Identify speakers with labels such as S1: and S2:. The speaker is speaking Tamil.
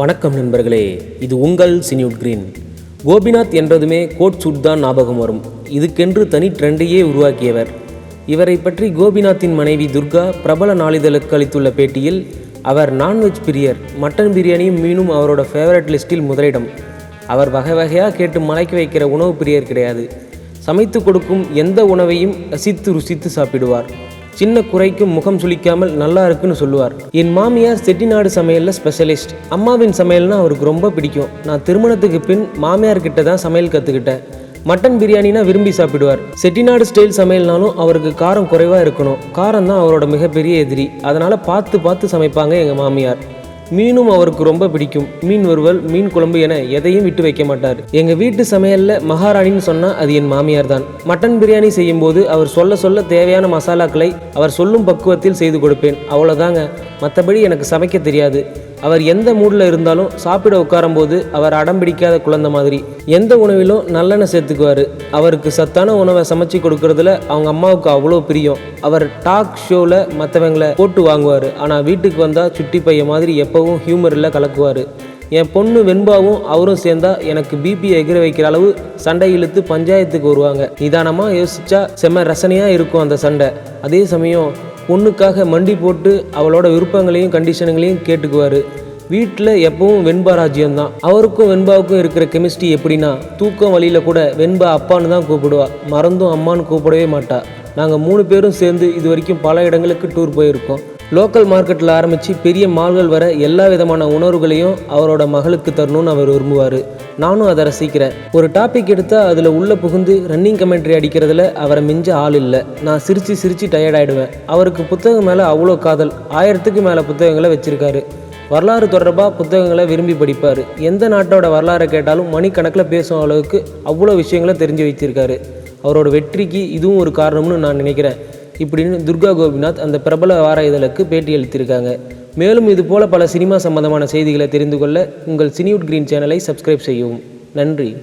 S1: வணக்கம் நண்பர்களே இது உங்கள் சினியூட் கிரீன். கோபிநாத் என்றதுமே கோட் சூட் தான் ஞாபகம் வரும். இதுக்கென்று தனி ட்ரெண்டையே உருவாக்கியவர். இவரை பற்றி கோபிநாத்தின் மனைவி துர்கா பிரபல நாளிதழுக்கு அளித்துள்ள பேட்டியில் அவர் நான்வெஜ் பிரியர் மட்டன் பிரியாணியும் மீனும் அவரோட ஃபேவரட் லிஸ்டில் முதலிடம். அவர் வகை வகையாக கேட்டு மலைக்க வைக்கிற உணவு பிரியர் கிடையாது. சமைத்து கொடுக்கும் எந்த உணவையும் ரசித்து ருசித்து சாப்பிடுவார். சின்ன குறைக்கும் முகம் சுளிக்காமல் நல்லா இருக்குன்னு சொல்லுவார். என் மாமியார் செட்டிநாடு சமையலில் ஸ்பெஷலிஸ்ட் அம்மாவின் சமையல்னா அவருக்கு ரொம்ப பிடிக்கும். நான் திருமணத்துக்கு பின் மாமியார் கிட்ட தான் சமையல் கற்றுக்கிட்டேன் மட்டன் பிரியாணினா விரும்பி சாப்பிடுவார். செட்டிநாடு ஸ்டைல் சமையல்னாலும் அவருக்கு காரம் குறைவாக இருக்கணும். காரம் தான் அவரோட மிகப்பெரிய எதிரி. அதனால் பார்த்து பார்த்து சமைப்பாங்க எங்கள் மாமியார். மீனும் அவருக்கு ரொம்ப பிடிக்கும். மீன் வறுவல் மீன் குழம்பு என எதையும் விட்டு வைக்க மாட்டார். எங்க வீட்டு சமையல்ல மகாராணின்னு சொன்னா அது என் மாமியார் தான். மட்டன் பிரியாணி செய்யும் போது அவர் சொல்ல சொல்ல தேவையான மசாலாக்களை அவர் சொல்லும் பக்குவத்தில் செய்து கொடுப்பேன். அவ்வளோதாங்க மற்றபடி எனக்கு சமைக்க தெரியாது. அவர் எந்த மூடில் இருந்தாலும் சாப்பிட உட்காரும்போது அவர் அடம் பிடிக்காத குழந்தை மாதிரி. எந்த உணவிலும் நல்லெண்ணெய் சேர்த்துக்குவார். அவருக்கு சத்தான உணவை சமைச்சு கொடுக்கறதுல அவங்க அம்மாவுக்கு அவ்வளோ பிரியம். அவர் டாக் ஷோவில் மற்றவங்களை போட்டு வாங்குவார். ஆனால் வீட்டுக்கு வந்தால் சுட்டி பையன் மாதிரி எப்போவும் ஹியூமரில் கலக்குவார். என் பொண்ணு வெண்பாவும் அவரும் சேர்ந்தா எனக்கு பிபி எகிர வைக்கிற அளவு சண்டை இழுத்து பஞ்சாயத்துக்கு வருவாங்க. நிதானமாக யோசிச்சா செம்ம ரசனையாக இருக்கும் அந்த சண்டை. அதே சமயம் பொண்ணுக்காக மண்டி போட்டு அவளோட விருப்பங்களையும் கண்டிஷனுங்களையும் கேட்டுக்குவார். வீட்டில் எப்பவும் வெண்பா ராஜ்யம் தான் அவருக்கும் வெண்பாவுக்கும் இருக்கிற கெமிஸ்ட்ரி எப்படின்னா தூக்கம் வழியில் கூட வெண்பா அப்பான்னு தான் கூப்பிடுவா. மறந்தும் அம்மான்னு கூப்பிடவே மாட்டா. நாங்கள் மூணு பேரும் சேர்ந்து இது வரைக்கும் பல இடங்களுக்கு டூர் போயிருக்கோம். லோக்கல் மார்க்கெட்டில் ஆரம்பித்து பெரிய மால்கள் வர எல்லா விதமான உணர்வுகளையும் அவரோட மகளுக்கு தரணும்னு அவர் விரும்புவார். நானும் அதை ரசிக்கிறேன். ஒரு டாபிக் எடுத்தால் அதில் உள்ளே புகுந்து ரன்னிங் கமெண்ட்ரி அடிக்கிறதுல அவரை மிஞ்ச ஆள் இல்லை. நான் சிரித்து சிரித்து டயர்டாயிடுவேன் அவருக்கு புத்தகம் மேலே அவ்வளோ காதல். ஆயிரத்துக்கு மேலே புத்தகங்களை வச்சுருக்காரு. வரலாறு தொடர்பாக புத்தகங்களை விரும்பி படிப்பார். எந்த நாட்டோட வரலாறை கேட்டாலும் மணிக்கணக்கில் பேசும் அளவுக்கு அவ்வளோ விஷயங்களை தெரிஞ்சு வச்சிருக்காரு அவரோட வெற்றிக்கு இதுவும் ஒரு காரணம்னு நான் நினைக்கிறேன். இப்படின்னு துர்கா கோபிநாத் அந்த பிரபல வார இதழுக்கு பேட்டி அளித்திருக்காங்க. மேலும் இது போல பல சினிமா சம்பந்தமான செய்திகளை தெரிந்து கொள்ள உங்கள் சினிவுட் கிரீன் சேனலை சப்ஸ்கிரைப் செய்யவும். நன்றி.